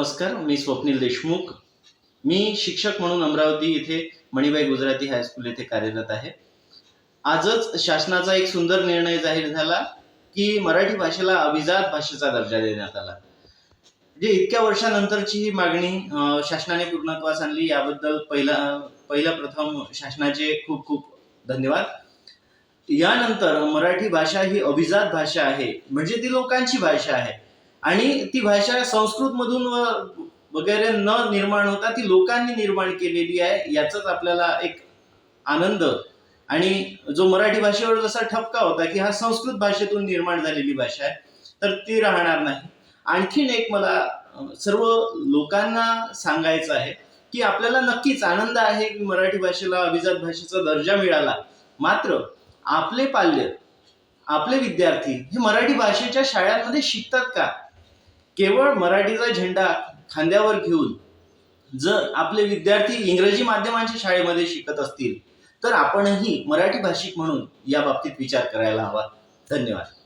नमस्कार मी स्वप्नील देशमुख. मी शिक्षक म्हणून अमरावती इथे मणिबाई गुजराती हायस्कूल येथे कार्यरत आहे. आजच शासनाचा एक सुंदर निर्णय जाहीर झाला की मराठी भाषेला अभिजात भाषेचा दर्जा देण्यात आला. म्हणजे इतक्या वर्षानंतरची ही मागणी शासनाने पूर्णत्वास आणली याबद्दल पहिला पहिला प्रथम शासनाचे खूप खूप धन्यवाद. यानंतर मराठी भाषा ही अभिजात भाषा आहे म्हणजे ती लोकांची भाषा आहे. आणि ती भाषा संस्कृत मधून वगैरे न निर्माण होता ती लोकांनी निर्माण केलेली आहे याचाच आपल्याला एक आनंद. आणि जो मराठी भाषेवर जसा ठपका होता की हा संस्कृत भाषेतून निर्माण झालेली भाषा आहे तर ती राहणार नाही. आणखीन एक मला सर्व लोकांना सांगायचं आहे की आपल्याला नक्कीच आनंद आहे की मराठी भाषेला अभिजात भाषेचा दर्जा मिळाला. मात्र आपले पाल्य आपले विद्यार्थी हे मराठी भाषेच्या शाळांमध्ये शिकतात का? केवळ मराठीचा झेंडा खांद्यावर घेऊन जर आपले विद्यार्थी इंग्रजी माध्यमांच्या शाळेमध्ये शिकत असतील तर आपणही मराठी भाषिक म्हणून या बाबतीत विचार करायला हवा. धन्यवाद.